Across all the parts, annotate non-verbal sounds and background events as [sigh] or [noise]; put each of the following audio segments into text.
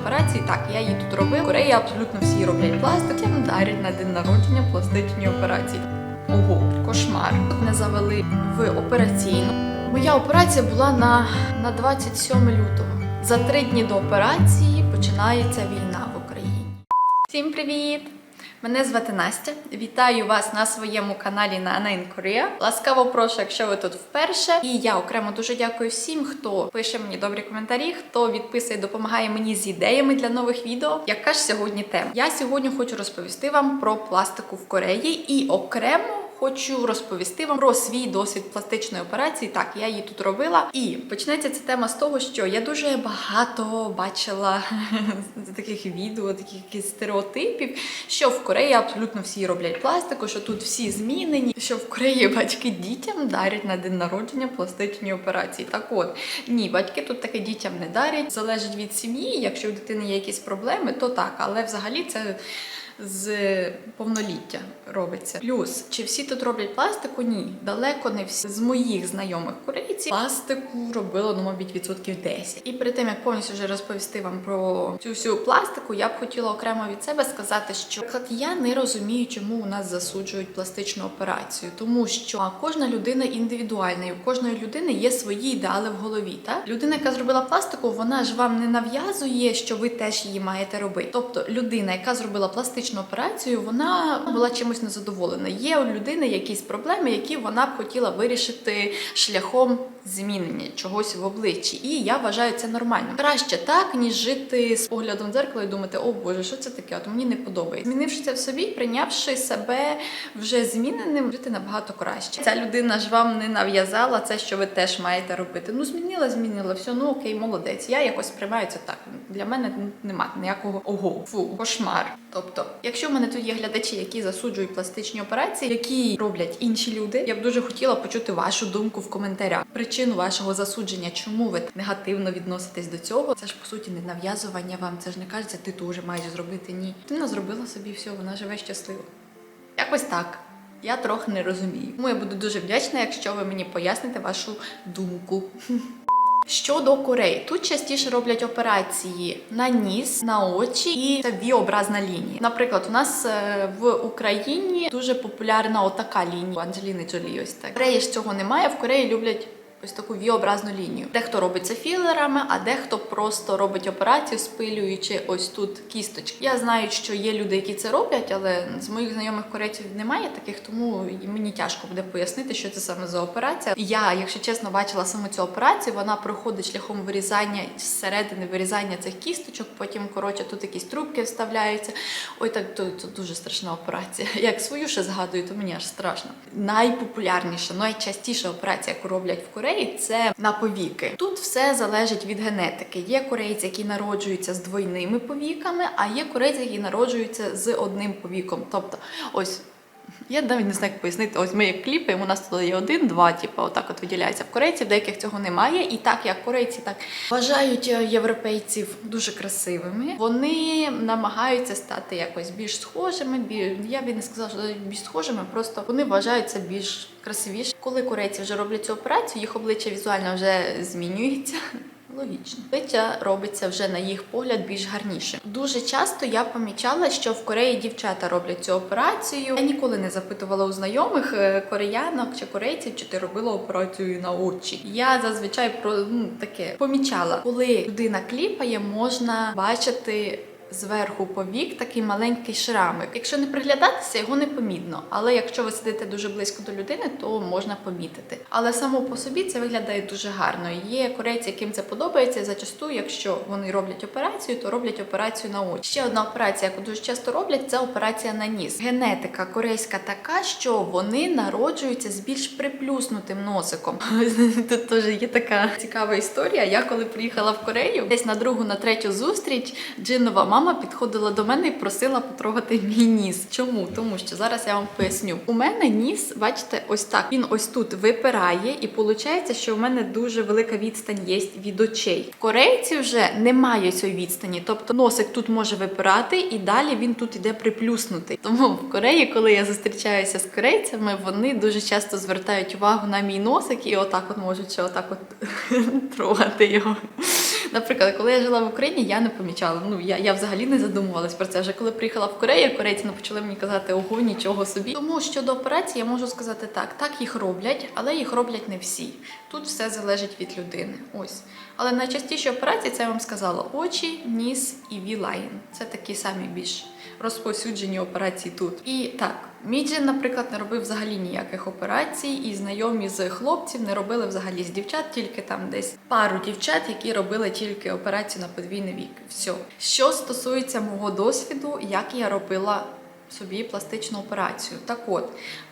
операції. Так, я її тут робив. В Кореї абсолютно всі роблять пластик. Їм дарять на день народження пластичні операції. Ого, кошмар. Тут не завели в операційну. Моя операція була на, на 27 лютого. За три дні до операції починається війна в Україні. Всім привіт! Мене звати Настя. Вітаю вас на своєму каналі на in Korea. Ласкаво прошу, якщо ви тут вперше. І я окремо дуже дякую всім, хто пише мені добрі коментарі, хто відписує, допомагає мені з ідеями для нових відео. Яка ж сьогодні тема? Я сьогодні хочу розповісти вам про пластику в Кореї і окремо. Хочу розповісти вам про свій досвід пластичної операції. Так, я її тут робила. І почнеться ця тема з того, що я дуже багато бачила [laughs] таких відео, таких стереотипів, що в Кореї абсолютно всі роблять пластику, що тут всі змінені, що в Кореї батьки дітям дарять на день народження пластичні операції. Так от ні, батьки тут таке дітям не дарять. Залежить від сім'ї. Якщо у дитини є якісь проблеми, то так, але взагалі це з повноліття робиться. Плюс, чи всі тут роблять пластику? Ні, далеко не всі. З моїх знайомих корейців пластику робило, ну, мабуть, відсотків 10. І перед тим, як повністю вже розповісти вам про цю всю пластику, я б хотіла окремо від себе сказати, що наприклад, я не розумію, чому у нас засуджують пластичну операцію, тому що кожна людина індивідуальна, і у кожної людини є свої ідеали в голові. Так? Людина, яка зробила пластику, вона ж вам не нав'язує, що ви теж її маєте робити. Тобто, людина, яка зробила пластичну операцію, вона була чимось незадоволена. Є у людини якісь проблеми, які вона б хотіла вирішити шляхом змінення чогось в обличчі. І я вважаю це нормально. Краще так, ніж жити з поглядом в дзеркало і думати, о Боже, що це таке? От мені не подобається. Змінивши це в собі, прийнявши себе вже зміненим, жити набагато краще. Ця людина ж вам не нав'язала це, що ви теж маєте робити. Ну, змінила, змінила, все, ну окей, молодець. Я якось сприймаю це так. Для мене немає ніякого ого, фу, кошмар. Тобто, якщо в мене тут є глядачі, які засуджують пластичні операції, які роблять інші люди, я б дуже хотіла почути вашу думку в коментарях. Причину вашого засудження, чому ви негативно відноситесь до цього? Це ж по суті не нав'язування вам. Це ж не кажеться, ти теж маєш зробити. Ні. Ти не зробила собі все, вона живе щасливо. Якось так. Я трохи не розумію. Тому я буду дуже вдячна, якщо ви мені поясните вашу думку. [laughs] Щодо Кореї, тут частіше роблять операції на ніс, на очі і це V-образна лінія. Наприклад, у нас е, в Україні дуже популярна отака лінія Анджеліни Джолі. Ось так. В Кореї ж цього немає. В Кореї люблять. Ось таку V-образну лінію. Дехто робить це філерами, а дехто просто робить операцію, спилюючи ось тут кісточки. Я знаю, що є люди, які це роблять, але з моїх знайомих корейців немає таких, тому мені тяжко буде пояснити, що це саме за операція. Я, якщо чесно, бачила саме цю операцію. Вона проходить шляхом вирізання зсередини вирізання цих кісточок. Потім коротше тут якісь трубки вставляються. Ой, так то, то дуже страшна операція. [laughs] Як свою ще згадую, то мені аж страшно. Найпопулярніша, найчастіша операція, яку роблять в Кореї. Це на повіки. Тут все залежить від генетики. Є корейці, які народжуються з двойними повіками, а є корейці, які народжуються з одним повіком. Тобто, ось. Я навіть не знаю, як пояснити. Ось ми як кліпаємо, у нас тут є один, два, типу, отак от виділяється. В корейців деяких цього немає. І так як корейці так вважають е, європейців дуже красивими, вони намагаються стати якось більш схожими. Більш, я б не сказала, що більш схожими, просто вони вважаються більш красивіші. Коли корейці вже роблять цю операцію, їх обличчя візуально вже змінюється. Логічно. Обличчя робиться вже на їх погляд більш гарніше. Дуже часто я помічала, що в Кореї дівчата роблять цю операцію. Я ніколи не запитувала у знайомих е, кореянок чи корейців, чи ти робила операцію на очі. Я зазвичай про ну таке помічала, коли людина кліпає, можна бачити. Зверху повік такий маленький шрамик. Якщо не приглядатися, його не помітно. Але якщо ви сидите дуже близько до людини, то можна помітити. Але само по собі це виглядає дуже гарно. Є корейці, яким це подобається. Зачасту, якщо вони роблять операцію, то роблять операцію на очі. Ще одна операція, яку дуже часто роблять, це операція на ніс. Генетика корейська така, що вони народжуються з більш приплюснутим носиком. [laughs] Тут теж є така цікава історія. Я коли приїхала в Корею, десь на другу, на третю зустріч, джинова мама підходила до мене і просила потрогати мій ніс. Чому? Тому що зараз я вам поясню. У мене ніс, бачите, ось так. Він ось тут випирає, і виходить, що у мене дуже велика відстань є від очей. В корейці вже немає цієї відстані, тобто носик тут може випирати, і далі він тут іде приплюснутий. Тому в Кореї, коли я зустрічаюся з корейцями, вони дуже часто звертають увагу на мій носик і отак от можуть ще отак от [laughs] трогати його. Наприклад, коли я жила в Україні, я не помічала. Ну я, я взагалі не задумувалась про це. Вже коли приїхала в Корею, корейці не почали мені казати ого, нічого собі. Тому щодо операцій, я можу сказати так: так їх роблять, але їх роблять не всі. Тут все залежить від людини. Ось. Але найчастіші операції це я вам сказала очі, ніс і V-line. Це такі самі більш розповсюджені операції тут. І так, Міджин, наприклад, не робив взагалі ніяких операцій, і знайомі з хлопців не робили взагалі з дівчат, тільки там десь пару дівчат, які робили тільки операцію на подвійний вік. Все. Що стосується мого досвіду, як я робила собі пластичну операцію. Так от,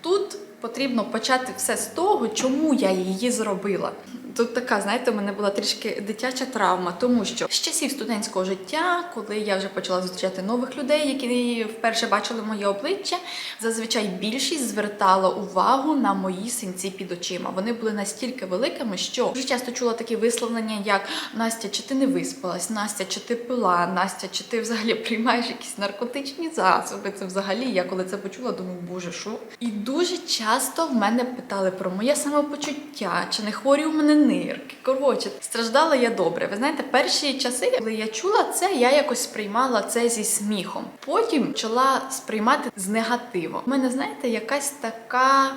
тут потрібно почати все з того, чому я її зробила. Тут така, знаєте, у мене була трішки дитяча травма, тому що з часів студентського життя, коли я вже почала зустрічати нових людей, які вперше бачили моє обличчя, зазвичай більшість звертала увагу на мої синці під очима. Вони були настільки великими, що дуже часто чула такі висловлення, як Настя, чи ти не виспалась, Настя, чи ти пила, Настя, чи ти взагалі приймаєш якісь наркотичні засоби. Це взагалі я коли це почула, думаю, боже, що? І дуже часто в мене питали про моє самопочуття, чи не хворі у мене нирки. Коротше, страждала я добре. Ви знаєте, перші часи, коли я чула це, я якось сприймала це зі сміхом. Потім почала сприймати з негативом. У мене, знаєте, якась така.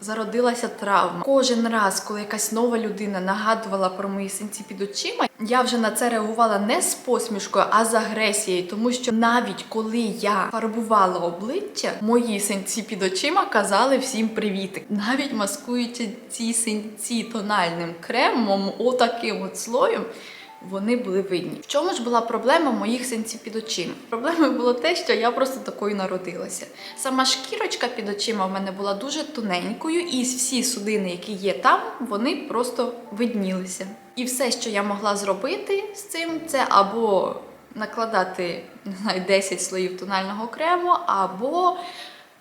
Зародилася травма. Кожен раз, коли якась нова людина нагадувала про мої синці під очима, я вже на це реагувала не з посмішкою, а з агресією, тому що навіть коли я фарбувала обличчя, мої синці під очима казали всім привітик. Навіть маскуючи ці синці тональним кремом, отаким от слоєм. Вони були видні. В чому ж була проблема моїх синців під очима? Проблемою було те, що я просто такою народилася. Сама шкірочка під очима в мене була дуже тоненькою, і всі судини, які є там, вони просто виднілися. І все, що я могла зробити з цим, це або накладати не знаю, 10 слоїв тонального крему, або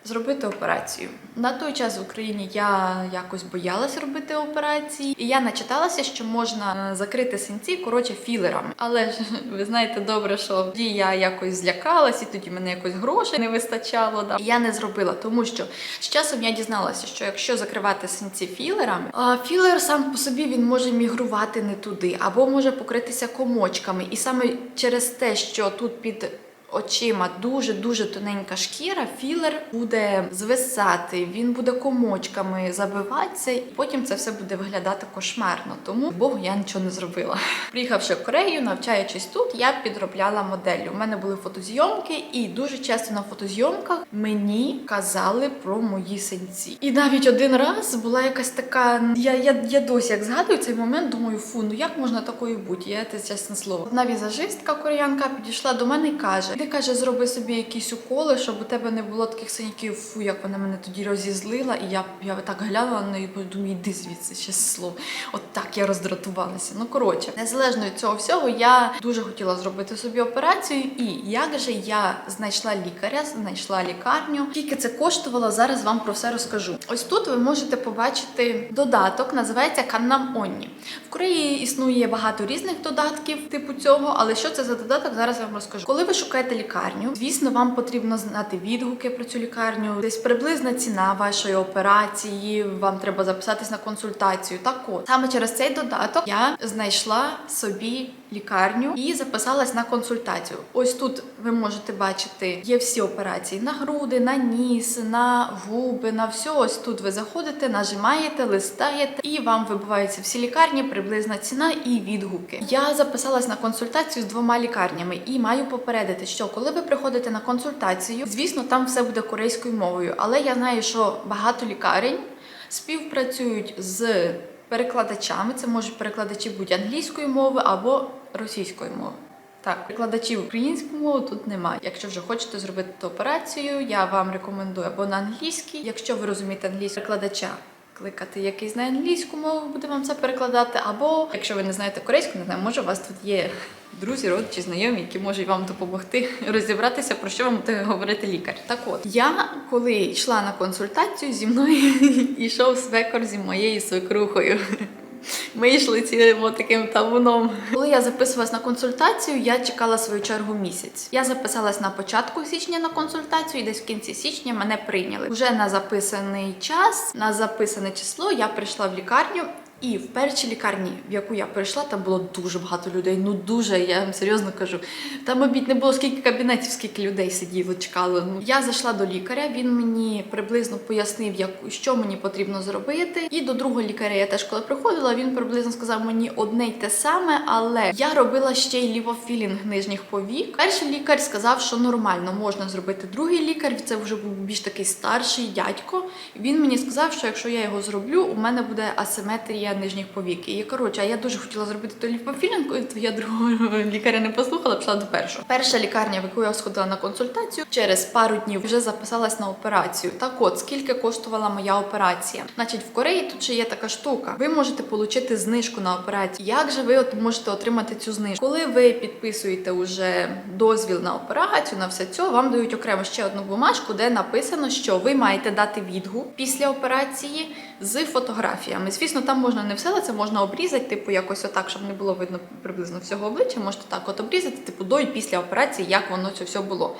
зробити операцію. На той час в Україні я якось боялася робити операції, і я начиталася, що можна е, закрити синці коротше філерами. Але ж [laughs] ви знаєте добре, що тоді я якось злякалась, і тоді мене якось грошей не вистачало. Да. Я не зробила, тому що з часом я дізналася, що якщо закривати синці філерами, філер сам по собі він може мігрувати не туди, або може покритися комочками. І саме через те, що тут під очима дуже дуже тоненька шкіра, філер буде звисати, він буде комочками забиватися, і потім це все буде виглядати кошмарно. Тому Богу я нічого не зробила. [laughs] Приїхавши в Корею, навчаючись тут, я підробляла моделлю. У мене були фотозйомки, і дуже часто на фотозйомках мені казали про мої синці. І навіть один раз була якась така. Я, я, я досі як згадую цей момент, думаю, фу, ну як можна такою бути? Я це чесне слово. Одна візажистка кореянка підійшла до мене і каже: Ти каже, зроби собі якісь уколи, щоб у тебе не було таких синяків. Фу, як вона мене тоді розізлила. І я, я так глянула на неї, думаю, іди звідси ще слово. От так я роздратувалася. Ну коротше, незалежно від цього всього, я дуже хотіла зробити собі операцію. І як же я знайшла лікаря, знайшла лікарню. Скільки це коштувало, зараз вам про все розкажу. Ось тут ви можете побачити додаток, називається Каннам Онні. В Кореї існує багато різних додатків типу цього, але що це за додаток? Зараз я вам розкажу. Коли ви шукаєте лікарню, звісно, вам потрібно знати відгуки про цю лікарню, десь приблизна ціна вашої операції. Вам треба записатись на консультацію. Так от саме через цей додаток я знайшла собі лікарню і записалась на консультацію. Ось тут ви можете бачити, є всі операції на груди, на ніс, на губи, на все. Ось тут ви заходите, нажимаєте, листаєте, і вам вибиваються всі лікарні, приблизна ціна і відгуки. Я записалась на консультацію з двома лікарнями і маю попередити, що коли ви приходите на консультацію, звісно, там все буде корейською мовою, але я знаю, що багато лікарень співпрацюють з перекладачами. Це можуть перекладачі бути англійської мови або російської мови. Так, перекладачів української мови тут немає. Якщо вже хочете зробити ту операцію, я вам рекомендую або на англійській, якщо ви розумієте англійську перекладача. Кликати якийсь на англійську мову, буде вам це перекладати. Або якщо ви не знаєте корейську, не знаю, може у вас тут є друзі, родичі, знайомі, які можуть вам допомогти [laughs] розібратися, про що вам буде говорити лікар. Так от я коли йшла на консультацію, зі мною [laughs] йшов свекор зі моєю свекрухою. Ми йшли цілим таким табуном. Коли я записувалась на консультацію, я чекала свою чергу місяць. Я записалась на початку січня на консультацію, і десь в кінці січня мене прийняли. Уже на записаний час, на записане число я прийшла в лікарню. І в першій лікарні, в яку я прийшла, там було дуже багато людей. Ну дуже, я вам серйозно кажу. Там обід не було скільки кабінетів, скільки людей сиділо, чекало. Ну я зайшла до лікаря. Він мені приблизно пояснив, як що мені потрібно зробити. І до другого лікаря я теж коли приходила, він приблизно сказав мені одне й те саме, але я робила ще й лівофілінг нижніх повік. Перший лікар сказав, що нормально можна зробити. Другий лікар це вже був більш такий старший дядько. Він мені сказав, що якщо я його зроблю, у мене буде асиметрія нижніх повік. І коротше, я дуже хотіла зробити той лівофілінг, то я другого [laughs] лікаря не послухала, пішла до першого. Перша лікарня, в яку я сходила на консультацію, через пару днів вже записалась на операцію. Так от, скільки коштувала моя операція? Значить, в Кореї тут ще є така штука. Ви можете отримати знижку на операцію. Як же ви от можете отримати цю знижку? Коли ви підписуєте уже дозвіл на операцію, на все це, вам дають окремо ще одну бумажку, де написано, що ви маєте дати відгук після операції з фотографіями. Звісно, там можна не все, але це можна обрізати, типу, якось отак, щоб не було видно приблизно всього обличчя. Можете так от обрізати, типу, до і після операції, як воно це все було.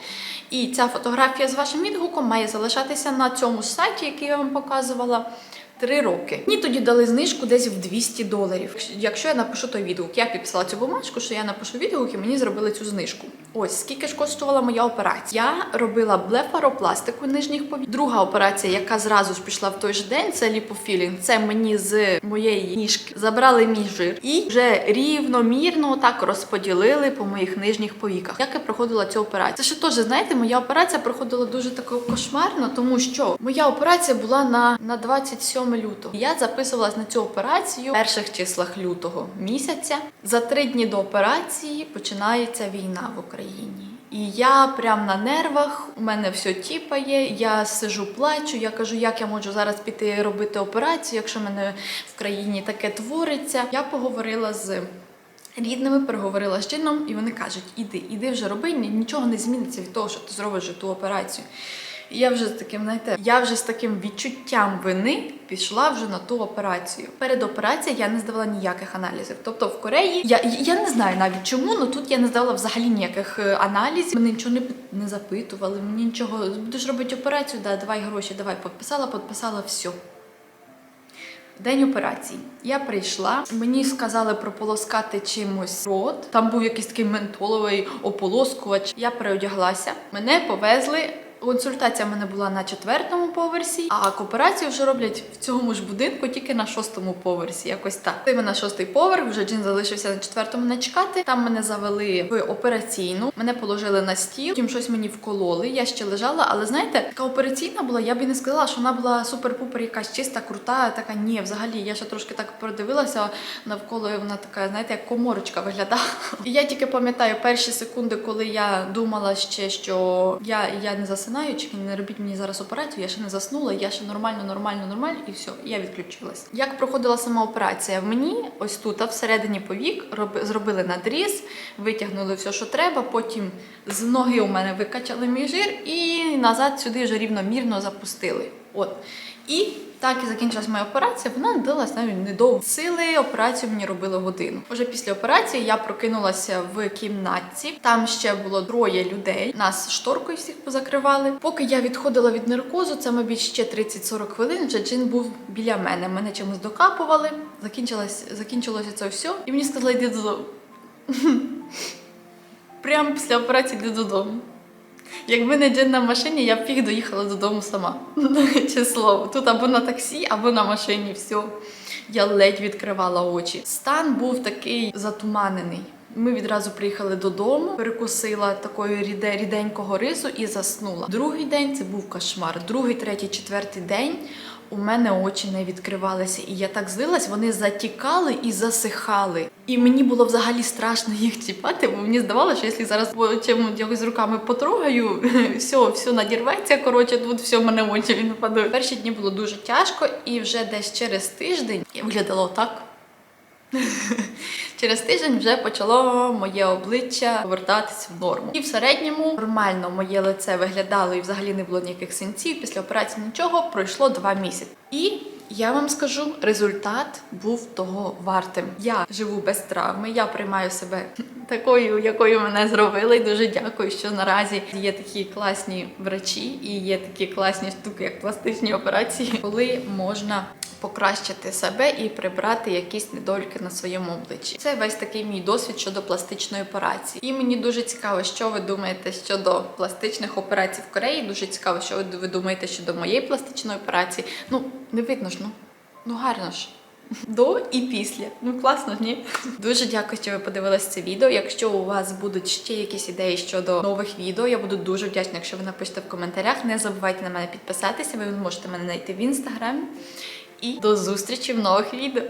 І ця фотографія з вашим відгуком має залишатися на цьому сайті, який я вам показувала. Три роки. Мені тоді дали знижку десь в 200 доларів. Якщо я напишу той відгук, я підписала цю бумажку, що я напишу відгук і мені зробили цю знижку. Ось скільки ж коштувала моя операція. Я робила блефаропластику нижніх повік. Друга операція, яка зразу ж пішла в той же день, це ліпофілінг. Це мені з моєї ніжки забрали мій жир і вже рівномірно так розподілили по моїх нижніх повіках. Як я проходила цю операцію? Це ще теж, знаєте, моя операція проходила дуже тако кошмарно, тому що моя операція була на, на 27 лютого. Я записувалась на цю операцію в перших числах лютого місяця. За три дні до операції починається війна в Україні. І я прям на нервах, у мене все тіпає, я сижу, плачу. Я кажу, як я можу зараз піти робити операцію, якщо в мене в країні таке твориться. Я поговорила з рідними, переговорила з чином, і вони кажуть: іди, іди вже роби, нічого не зміниться від того, що ти зробиш ту операцію. Я вже з таким, знаєте, я вже з таким відчуттям вини пішла вже на ту операцію. Перед операцією я не здавала ніяких аналізів. Тобто в Кореї я, я не знаю навіть чому, але тут я не здавала взагалі ніяких е, аналізів. Мене нічого не, не запитували, мені нічого. Будеш робити операцію, да, давай гроші, давай підписала, підписала, все. День операції. Я прийшла, мені сказали прополоскати чимось рот. Там був якийсь такий ментоловий ополоскувач. Я переодяглася. Мене повезли. Консультація в мене була на четвертому поверсі, а операцію вже роблять в цьому ж будинку, тільки на шостому поверсі. Якось так. Ми на шостий поверх, вже Джин залишився на четвертому не чекати. Там мене завели в операційну, мене положили на стіл, потім щось мені вкололи. Я ще лежала, але знаєте, така операційна була. Я б і не сказала, що вона була супер-пупер, якась чиста, крута. Така ні, взагалі. Я ще трошки так продивилася навколо. Вона така, знаєте, як коморочка виглядала. [laughs] І я тільки пам'ятаю перші секунди, коли я думала ще, що я, я не засинаю, чи не робіть мені зараз операцію. Я ще не заснула, я ще нормально, нормально, нормально, і все, я відключилась. Як проходила сама операція? В мені ось тут, а всередині повік, зробили надріз, витягнули все, що треба. Потім з ноги у мене викачали мій жир і назад сюди вже рівномірно запустили. От. І так і закінчилась моя операція. Вона далась навіть недовго. Сили операцію мені робили годину. Уже після операції я прокинулася в кімнатці. Там ще було троє людей. Нас шторкою всіх позакривали. Поки я відходила від наркозу, це мабуть ще 30-40 хвилин. Вже джин був біля мене. Мене чимось докапували. Закінчилось, закінчилося це все. І мені сказали, йди додому. [laughs] Прямо після операції йди додому. Якби не день на машині, я б їх доїхала додому сама. [laughs] Чи слово. Тут або на таксі, або на машині. Все. Я ледь відкривала очі. Стан був такий затуманений. Ми відразу приїхали додому, перекусила такої ріде, ріденького рису і заснула. Другий день це був кошмар. Другий, третій, четвертий день у мене очі не відкривалися, і я так злилась, вони затікали і засихали. І мені було взагалі страшно їх чіпати, бо мені здавалося, що якщо зараз чим якось руками потрогаю, [laughs] все, все надірветься. Коротше, тут все мене очі відпадуть. Перші дні було дуже тяжко, і вже десь через тиждень я виглядала отак. [laughs] Через тиждень вже почало моє обличчя повертатись в норму. І в середньому нормально моє лице виглядало і взагалі не було ніяких синців. Після операції нічого пройшло два місяці. І я вам скажу, результат був того вартим. Я живу без травми, я приймаю себе [laughs] такою, якою мене зробили. І дуже дякую, що наразі є такі класні врачі і є такі класні штуки, як пластичні операції, коли можна покращити себе і прибрати якісь недоліки на своєму обличчі. Це весь такий мій досвід щодо пластичної операції. І мені дуже цікаво, що ви думаєте щодо пластичних операцій в Кореї. Дуже цікаво, що ви думаєте щодо моєї пластичної операції. Ну, не видно ж, ну, ну гарно ж. До і після. Ну класно, ні? Дуже дякую, що ви подивилися це відео. Якщо у вас будуть ще якісь ідеї щодо нових відео, я буду дуже вдячна, якщо ви напишете в коментарях. Не забувайте на мене підписатися. Ви можете мене знайти в інстаграмі. І до зустрічі в нових відео.